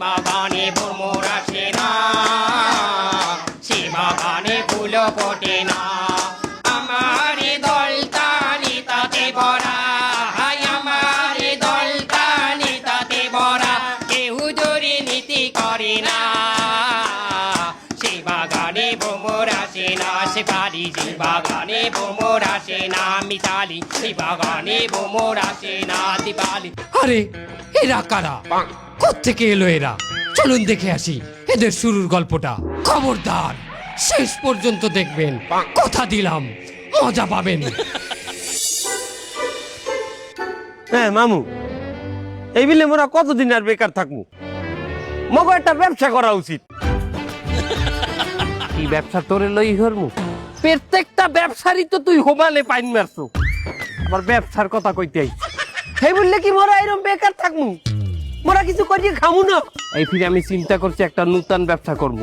বাগানে ভ্রমর আসে না। সে বাগানে ফুল ফোটে না। আমার ভরা। হাই আমার দলটা নিতাতে ভরা। কেউ জোরে নীতি করে না। সে বাগানে ভ্রমর আসে না সে পারি যে বাগানে ভ্রমর আসে না মিতালি সে বাগানে ভ্রমর আসে না দিপালি। আরে এরা কারা? কোত্থেকে এলো এরা? চলুন দেখে আসি এদের শুরুর গল্পটা। খবরদার শেষ পর্যন্ত দেখবেন। কথা দিলাম মজা পাবেন। হ্যাঁ মামু এই বিলে মোরা কতদিন আর বেকার থাকব? মগো একটা ব্যবসা করা উচিত। কি ব্যবসা তোরে লই হরমু প্রত্যেকটা ব্যবসারই তো তুই হোমালে পাইন মারছো। আবার ব্যবসার কথা কইতে আইছি সেই বললে কি মোরা এরকম বেকার থাকমু? মোরা কিছু করিয়ে খামু না। এই ফিরে আমি চিন্তা করছি একটা নূতন ব্যবসা করব।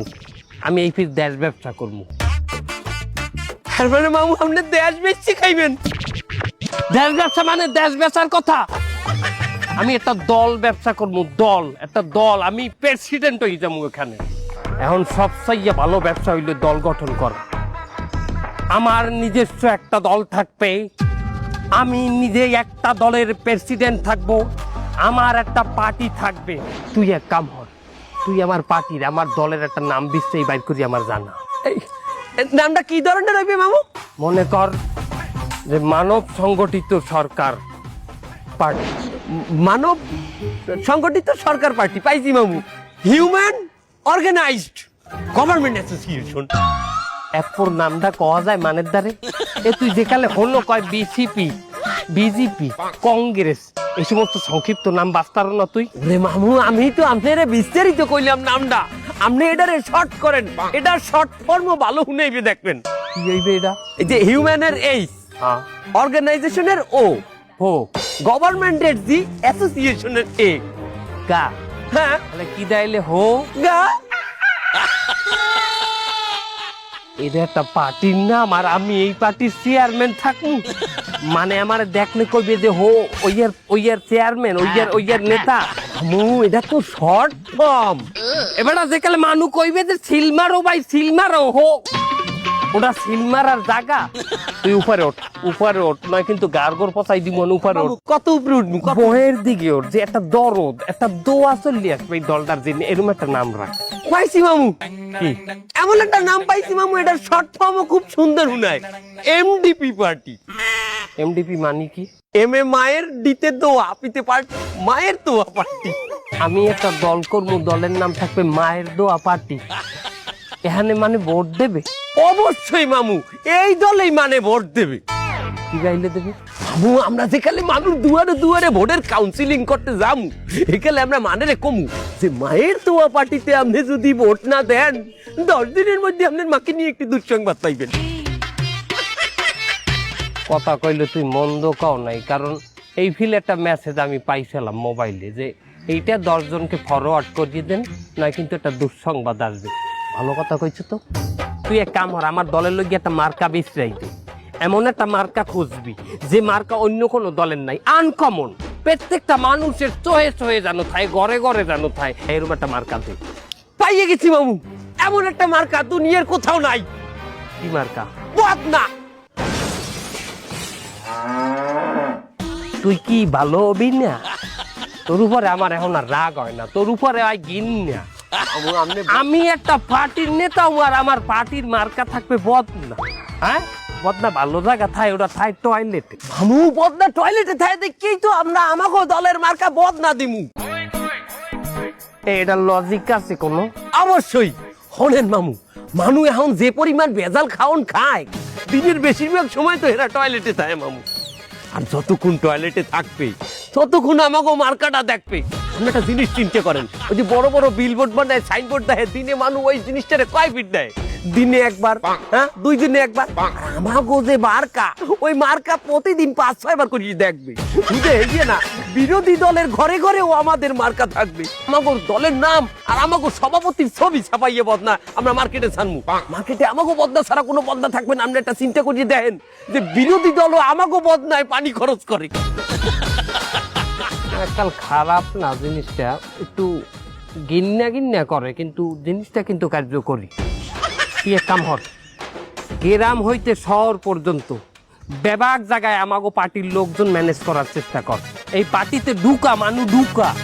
আমি এই ফির দেশ ব্যবসা করব। তার মানে মামু আপনি দেশ বেচছি খাইবেন। দেশ ব্যবসা মানে দেশ বেচার কথা। আমি একটা দল ব্যবসা করব দল একটা দল। আমি প্রেসিডেন্ট হয়ে যাব এখানে। এখন সবচাইয়ে ভালো ব্যবসা হইলে দল গঠন করা। আমার নিজস্ব একটা দল থাকবে। আমি নিজে একটা দলের প্রেসিডেন্ট থাকব। আমার একটা পার্টি থাকবে। তুই এক কাম হর তুই আমার পার্টির আমার দলের একটা নাম দিচ্ছেই বাইর করি আমার জানা। নামটা কি ধরনের হইবে মামু? মনে কর যে মানব সংগঠিত সরকার পার্টি। মানব সংগঠিত সরকার পার্টি পাইছি মামু। হিউম্যান অর্গানাইজড গভর্নমেন্ট অ্যাসোসিয়েশন এরপর নামটা কওয়া যায় মানের দ্বারে। এ তুই যেকালে হলো কয় বিসিপি বিজেপি কংগ্রেস এই সমস্ত সংক্ষিপ্ত নাম বাস্তার না তুই? রে মামু আমি তো আপনারে বিস্তারিত কইলাম নামটা। আপনি এটারে শর্ট করেন। এটা শর্ট ফর্ম ভালো শুনেইবে দেখবেন। কি হইবে এটা? এই যে হিউম্যানের এইস হ্যাঁ। অর্গানাইজেশনের ও হো। গভর্নমেন্টের জি অ্যাসোসিয়েশনের এ গা। হ্যাঁ। তাহলে কি দাইলে হো? গা। এটা একটা পার্টির নাম আর আমি এই পার্টির চেয়ারম্যান থাকব। মানে আমার দেখলে কইবে যে হো ওইয়ার ওইয়ার চেয়ারম্যান ওইয়ার ওইয়ার নেতা। মু এটা তো শর্ট ফর্ম এবারে যেকালে মানু কইবে যে সিলমারো ভাই সিলমারো হো। ওটা সিলমারার জায়গা। তুই উপরে ওঠ উপরে ওঠ নয় কিন্তু গার্গর পচাই দিব না উপরে ওঠ। কত উপরে উঠবি বহের দিকে ওঠ যে একটা দরদ একটা দোয়া চললি আসবে এই দলটার জন্য এরকম একটা নাম রাখ। পাইছি মামু। কি? এমন একটা নাম পাইছি মামু এটা শর্ট ফর্মও খুব সুন্দর হুনায় এমডিপি পার্টি এমডিপি মানে কি? এম এ মায়ের ডিতে দোয়া পিতে পার্টি মায়ের দোয়া পার্টি আমি একটা দল করব দলের নাম থাকবে মায়ের দোয়া পার্টি এখানে মানে ভোট দেবে? অবশ্যই মামু এই দলেই মানে ভোট দেবে। কি গাইলে দেবে? মামু, আমরা যেখানে মানুষ দুয়ারে দুয়ারে ভোটের কাউন্সিলিং করতে যামু এখানে আমরা মানে কমু। যে মায়ের দোয়া পার্টিতে আপনি যদি ভোট না দেন, দশ দিনের মধ্যে আপনার মাকে নিয়ে একটি দুঃসংবাদ পাইবেন। কথা কইলে তুই মন্দ কও নাই, কারণ এই ফিল একটা মেসেজ আমি পাইছিলাম মোবাইলে যে এইটা দশজনকে ফরওয়ার্ড করিয়ে দেন, নয় কিন্তু একটা দুঃসংবাদ আসবে। ভালো কথা কইছো তো? তুই এক কাম কর, আমার দলের লোক একটা মার্কা বিশ্রাই দে। এমন একটা মার্কা খুঁজবি যে মার্কা অন্য কোনো দলের নাই আনকমন প্রত্যেকটা মানুষের চোহে চোহে জানো থাই ঘরে ঘরে জানো থাই এরকম একটা মার্কা দে পাইয়ে গেছি মামু এমন একটা মার্কা দুনিয়ার কোথাও নাই। কি মার্কা? বদনা তুই কি ভালো হবি না? তোর উপরে আমার এখন আর রাগ হয় না তোর উপরে হয় গিন না আমি একটা পার্টির নেতা আর আমার পার্টির মার্কা থাকবে বদ না। হ্যাঁ? বদনা ভালো জায়গা থাই ওটা থাই টয়লেটে আমু বদনা টয়লেটে থাই দেখি তো আমরা আমাকে দলের মার্কা বদনা দিমু। এটা লজিক আছে কোনো? অবশ্যই। হলেন মামু মানু এখন যে পরিমাণ ভেজাল খাওন খায় দিনের বেশিরভাগ সময় তো এরা টয়লেটে থাকে মামু। আর যতক্ষণ টয়লেটে থাকবে ততক্ষণ আমাকে মার্কাটা দেখবে। আপনি একটা জিনিস চিন্তা করেন ওই যে বড় বড় বিলবোর্ড বানায় সাইনবোর্ড দেয় দিনে মানুষ ওই জিনিসটারে কয় ফিট দেয়? দিনে একবার হ্যাঁ? দুই দিনে একবার। আমাগো যে মার্কা ওই মার্কা প্রতিদিন পাঁচ ছয় বার করে দেখবে। বুঝে হেজিয়ে না বিরোধী দলের ঘরে ঘরেও আমাদের মার্কা থাকবে। আমাগো দলের নাম আর আমাগো সভাপতির ছবি ছাপাইয়ে বদনা আমরা মার্কেটে ছাড়মু। মার্কেটে আমাগো বদনা ছাড়া কোনো বদনা থাকবে না আপনি একটা চিন্তা করিয়ে দেখেন যে বিরোধী দলও আমাগো বদনায় পানি খরচ করে। এককাল খারাপ না জিনিসটা? একটু গিন্না গিন্না করে কিন্তু জিনিসটা কিন্তু কার্যকরী। গ্রাম হইতে শহর পর্যন্ত। বেবাক জায়গায় আমাগো পার্টির লোকজন ম্যানেজ করার চেষ্টা কর। এই পার্টিতে ঢুকা, মানু ঢুকা।